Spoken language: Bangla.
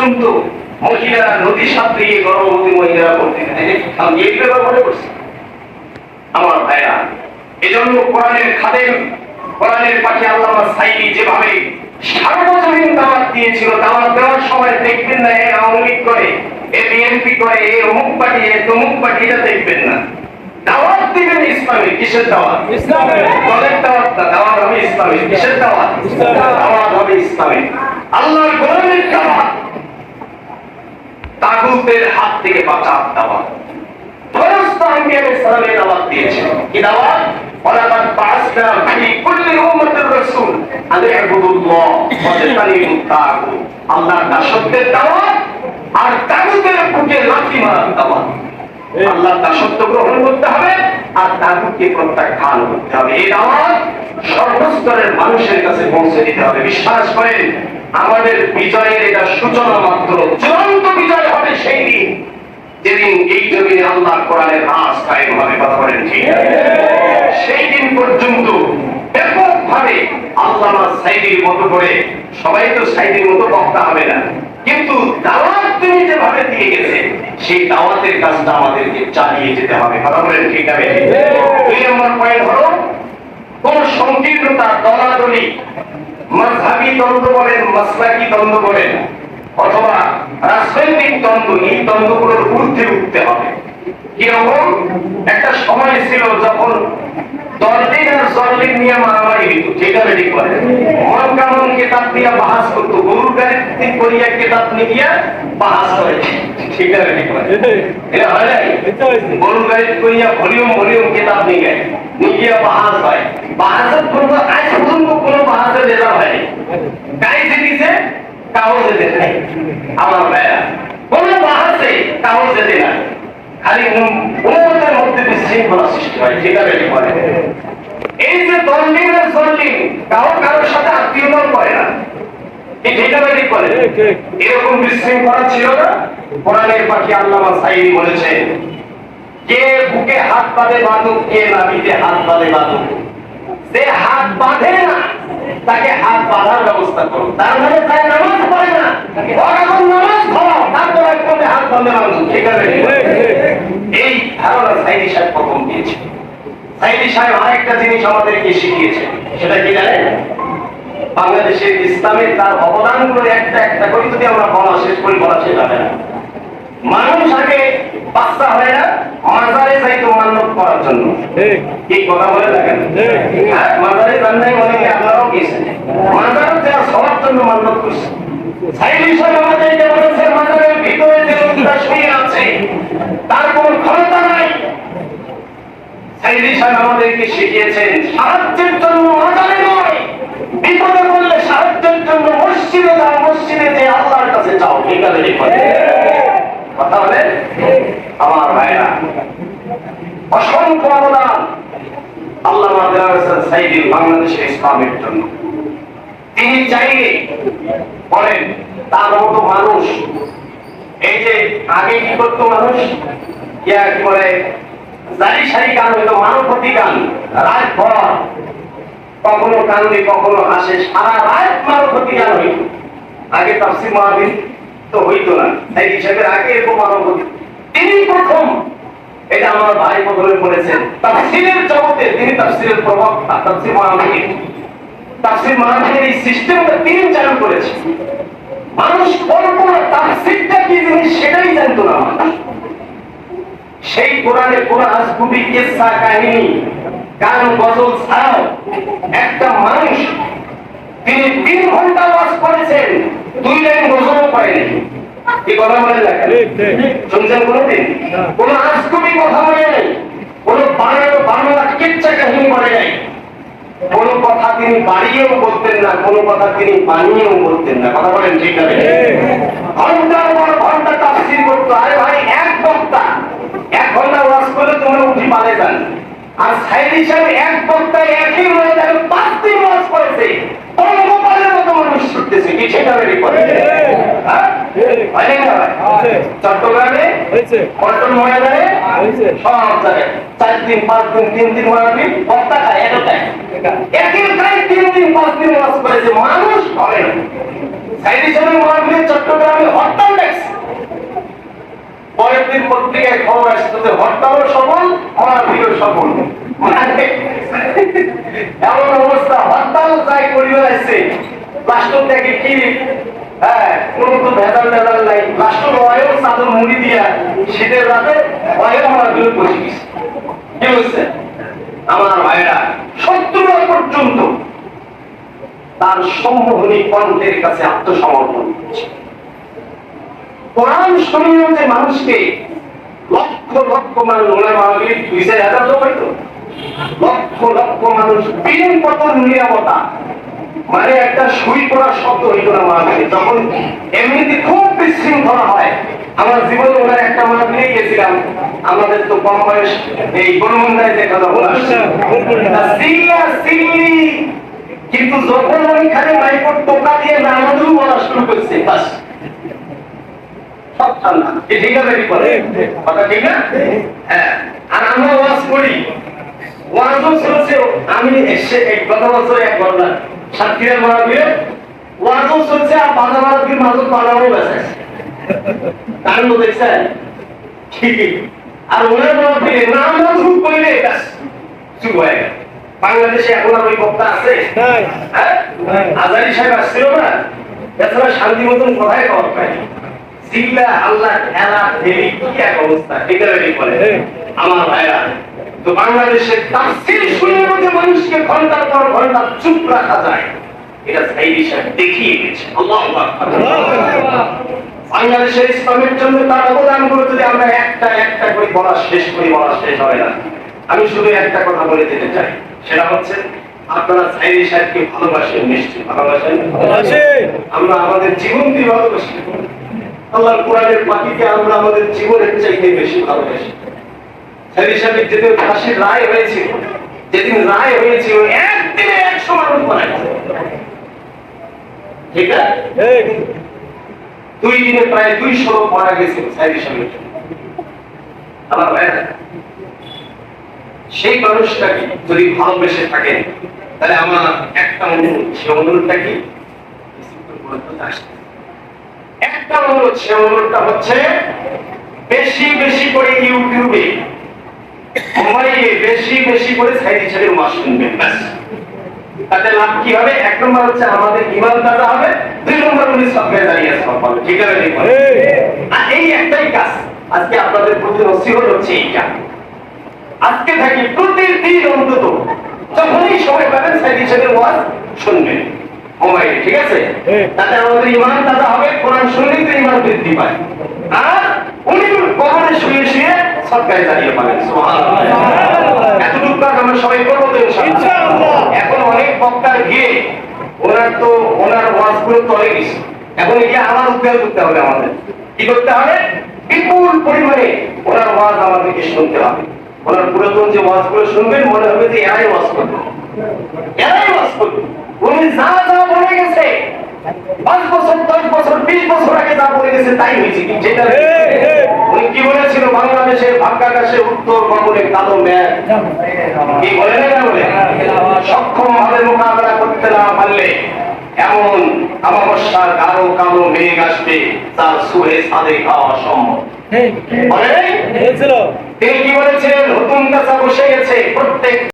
পর্যন্ত মহিলারা নদী সাপ দিয়ে গর্ভবতী মহিলারা করতে আমি এই ব্যাপার মনে করছি। আমার ভাইরা এজন্য কোরআনের খাদেম কোরআনের পাখি আল্লামা সাইদি যেভাবে সার্বজনীন দাওয়াত দিয়েছিল দাওয়াত দেওয়ার সময় দেখবেন না এ আওয়ামী লীগ করে এ বিএনপি করে এ অমুক পার্টি এ তমুক পার্টি এটা দেখবেন না। দাওয়াত দিবেন ইসলামী কিসের দাওয়াত? ইসলামের। দলের দাওয়াত না দাওয়াত হবে ইসলামী কিসের দাওয়াত? দাওয়াত হবে ইসলামী। আল্লাহর কোরআনের দাওয়াত। তাগুতের হাত থেকে বাঁচার দাওয়াত। ফেরেশতা দাওয়াত দিয়েছেন কি দাওয়াত? ওয়ালাকাদ বাআসনা ফি কুল্লি উম্মাতির রাসূল। আন ইবুদুল্লাহ ওয়া তাজতানিবুত তাগুত। আল্লাহর দাসত্বের দাওয়াত আর তাগুতের বুকে লাথি মারার দাওয়াত। দাসত্ব গ্রহণ করতে হবে আর তাগুতকে প্রত্যাখ্যান করতে হবে। এই দাওয়াত সর্বস্তরের মানুষের কাছে পৌঁছে দিতে হবে। বিশ্বাস করেন আমাদের বিজয়ের এটা সূচনা মাত্র। চূড়ান্ত বিজয় হবে সেই দিন। যেদিন এই জমিনে আল্লাহ কোরআনের রাজ কায়েম হবে, কথা বলেন ঠিক সেই দিন পর্যন্ত ব্যাপকভাবে আল্লামা সাইদির মতো করে, সবাই তো সাইদির মতো বক্তা হবে না। কিন্তু দাওয়াত তিনি যেভাবে দিয়ে গেছে, সেই দাওয়াতের কাজটা আমাদেরকে চালিয়ে যেতে হবে, কথা বলেন ঠিক আছে দুই নম্বর পয়েন্ট হলো, কোন সংকীর্ণতা দলাদলি মাঝহাবি দ্বন্দ্ব বলেন, মাসলাকি দ্বন্দ্ব বলেন, অথবা রাজনৈতিক দ্বন্দ্ব, এই দ্বন্দ্বগুলোর ঊর্ধ্বে উঠতে হবে। কীরকম? একটা সময় ছিল যখন দলদিন আর জলদিন নিয়ে মারামারি হইত ঠিক আছে ঠিক করে মন কামন কেতাব দিয়ে বাহাস করতো গরুর গাড়ি করিয়া কেতাব নিয়ে বাহাস করে ঠিক আছে ঠিক করে এটা হয় নাই এটা হয়েছে। গরুর গাড়ি করিয়া ভলিউম ভলিউম কেতাব নিয়ে নিয়ে বাহাস হয় বাহাসের কোনো আজ পর্যন্ত কোনো বাহাসের রেজাল্ট হয়নি গাড়ি দিছে কাগজে দেয় নাই আমার ভাইয়া কোন বাহাসে কাগজে দেয় না খালি উন্মতের মধ্যে বিশৃঙ্খলা সৃষ্টি হয় ঠিক আছে ঠিক এই যে দলিল আর জলিল কারও কারোর সাথে আত্মীয়তা করে না। এরকম বিশৃঙ্খলা ছিল না? কোরআনের পাখি আল্লামা সাইদি বলেছেন কে বুকে হাত বাঁধে বাঁধুক কে নাভিতে হাত বাঁধে বাঁধুক। যে হাত বাঁধে না তাকে হাত বাঁধার ব্যবস্থা করো তার মানে তাই নামাজ পড়ে না ওর এখন নামাজ পড়ো তারপর একদম হাত বাঁধে বাঁধুক ঠিক আছে ঠিক, ঠিক। এই সাইদি সাহেব প্রথম দিয়েছে। সাইদি সাহেব আরেকটা জিনিস আমাদেরকে শিখিয়েছে সেটা কি জানেন? বাংলাদেশের ইসলামে তার অবদানগুলো একটা একটা করে যদি আমরা বলা শেষ করি বলা শেষ হবে না। মানুষ আগে বাচ্চা হয় না মাজারে যাইতো মান্যত করার জন্য। এই কথা বলে দেখেন হ্যাঁ, মাজারে যান নাই অনেকে আপনারাও গিয়েছেন। মাজারে যারা সবার জন্য মান্যত করছে। সাইড হিসাবে আমাদেরকে বলেছে মাজারের ভিতরে যে লোকটা শুয়ে আছে তার কোনো ক্ষমতা নাই সাহেব আমাদেরকে শিখিয়েছেন, সাহায্যের জন্য মাজারে নয়। বিপদে পড়লে সাহায্যের জন্য মসজিদে যাও মসজিদে যে আল্লাহর কাছে যাও ঠিক আছে কথা বলে আমার ভাইরা, অসংখ্য অবদান আল্লাহ সাইদিন বাংলাদেশের ইসলামের জন্য। তিনি চাইলে বলেন, তার মতো মানুষ, এই যে আগে কি করতো মানুষ? কি বলে? তিনি প্রথম জগতে তিনি চালু করেছেন। মানুষ কল্পনা তাফসিরটা সেটাই জানতো না সেই কোরআনে কোন আজগুবি কিসসা কাহিনী গান গজল ছাড়াও একটা মানুষ তিনি তিন ঘণ্টা ওয়াজ করেছেন দুই লাইন গজলও করেনি। কি কথা বলে ঠিক। শুনছেন কোনোদিন না। কোন আজগুবি কথা বলে নাই কোন বানানো বাংলা কিচ্ছা কাহিনী বলে নাই। কোন কথা তিনি বাড়িয়েও বলতেন না কোন কথা তিনি বানিয়েও বলতেন না। কথা বলেন ঠিক আছে ঘণ্টার পর ঘণ্টা তাফসির করতো। আরে ভাই এক বক্তা ঘণ্টা ওয়াজ করলে তোমরা উঠি পালে যান। আর সাইড হিসাবে এক বক্তা একই ময়দানে পাঁচ দিন ওয়াজ করেছে। পঙ্গপালের মতো মানুষ ছুটতেছে কি সেটা বেরি করে? হ্যাঁ? হয়। চট্টগ্রামে? হয়েছে। পল্টন ময়দানে? হয়েছে। সব জায়গায়। চার দিন পাঁচ দিন তিন দিন মারাবি বক্তা খায় এতটাই। একই প্রায় তিন দিন পাঁচ দিন ওয়াজ করেছে মানুষ হবে না। সাইড হিসাবে মাহফিলের চট্টগ্রামে অর্থ কয়েকদিন পত্রিকায় খবর আসতেছে হরতালও সফল অনাধিও সফল। মানে এমন অবস্থা, হরতাল যাই করিবে আসছে রাষ্ট্র থেকে কি হ্যাঁ আমার বিরোধ বসে গেছে। পর্যন্ত তার সম্মোহনী কণ্ঠের কাছে আত্মসমর্পণ করছে। কোরআন শরীর যে মানুষকে লক্ষ লক্ষ মানুষ ওনার মাহবিল দুই হাজার লোক হয়তো লক্ষ লক্ষ মানুষ বিন পতন নিরাপত্তা। মানে একটা সুই পড়ার শব্দ হইত না মাহবিল যখন এমনিতে খুব বিশৃঙ্খলা হয়, আমার জীবনে ওনার একটা মাহবিলে গেছিলাম। আমাদের তো কম বয়স, এই গণমন্দায় দেখা যাব কিন্তু যখন ওইখানে মাইকোর টোকা দিয়ে নামাজও বলা শুরু করছে, বাস। সব ঠান্ডা এ ঠিক আছে কি বলে কথা ঠিক না? হ্যাঁ। আর আমরা ওয়াজ করি। ওয়াজও চলছে আমি এসে এক গত বছর এক ঘটনা সাতক্ষীরার মারাবিয়ে ওয়াজও চলছে আর বাধা মারাবির মাঝে বাধাও বেঁচে কারণ তো দেখছেন? ঠিকই। আর ওনার মারাবিয়ে নাম নাম শুরু করলে ব্যাস। চুপ হয়ে গেল। বাংলাদেশে এখন আর ওই বক্তা আছে? হ্যাঁ? আজারি সাহেব আসছিল না? এছাড়া শান্তি মতন কথাই কওয়া পায় জিল্লা আল্লাহ খেলা দেবী কি এক অবস্থা করে আমার ভাইরা তো বাংলাদেশের তাফসীর শুনে মধ্যে মানুষকে ঘণ্টার পর ঘণ্টা চুপ রাখা যায়। এটা সাইদি সাহেব দেখিয়ে গেছে আল্লাহু আকবার। বাংলাদেশের ইসলামের জন্য তার যদি আমরা একটা একটা করে বলা শেষ করি বলা শেষ হবে না। আমি শুধু একটা কথা বলে দিতে চাই। সেটা হচ্ছে আপনারা সাইদি সাহেবকে ভালোবাসেন নিশ্চয়ই। ভালোবাসেন? আমরা আমাদের জীবন দিয়ে ভালোবাসি। আল্লাহর কোরআনের পাখিকে আমরা আমাদের জীবনের চাইতে বেশি ভালোবাসি। সাহেবের যেদিন ফাঁসির রায় হয়েছিল যেদিন রায় হয়েছিল একদিনে একশো মানুষ মারা ঠিক আছে? দুই দিনে প্রায় দুইশো লোক মারা গেছে জন্য। আমার ভাইয়েরা সেই মানুষটাকে যদি ভালোবেসে থাকেন তাহলে আমার একটা অনুরোধ সে অনুরোধটা কি? একটা অনুরোধ সে অনুরোধটা হচ্ছে বেশি বেশি করে ইউটিউবে বেশি বেশি করে সাইড হিসেবে মাস শুনবেন ব্যাস। তাতে লাভ কি হবে? এক নম্বর হচ্ছে আমাদের ইমান হবে, দুই নম্বর উনি সবকে দাঁড়িয়ে সব পাবে ঠিক আছে? আর এই একটাই কাজ আজকে আপনাদের প্রতি নসিহত হচ্ছে এইটা। আজকে থাকি প্রতিদিন অন্তত যখনই সময় পাবেন সাইড হিসেবে ওয়াজ শুনবেন। মোবাইলে ঠিক আছে? তাতে আমাদের ইমান দাদা হবে কোরআন শুনলেই তো ইমান বৃদ্ধি পায়। আর উনি কবরে শুয়ে শুয়ে সরকারি দাঁড়িয়ে পাবেন এতটুকু কাজ আমরা সবাই করব তো এখন অনেক বক্তার গিয়ে ওনার তো ওনার ওয়াজগুলো গেছে। এখন গিয়ে আবার উদ্ধার করতে হবে আমাদের। কি করতে হবে? বিপুল পরিমাণে ওনার ওয়াজ আমাদেরকে শুনতে হবে। ওনার পুরাতন যে ওয়াজগুলো শুনবেন মনে হবে যে এরাই ওয়াজ করবে। এরাই ওয়াজ করবে। উনি যা যা বলে গেছে পাঁচ বছর দশ বছর বিশ বছর আগে যা বলে গেছে তাই হয়েছে। কি যেটা উনি কি বলেছিল? বাংলাদেশের ভাগ্যাকাশে উত্তর গগনে কালো ম্যাঘ কি বলে না বলে? সক্ষম ভাবে মোকাবেলা করতে না পারলে এমন অমাবস্যার কালো কালো মেঘ আসবে তার সুহে সাদে খাওয়া সম্ভব তিনি কি বলেছিলেন হুতুম কাছা বসে গেছে প্রত্যেক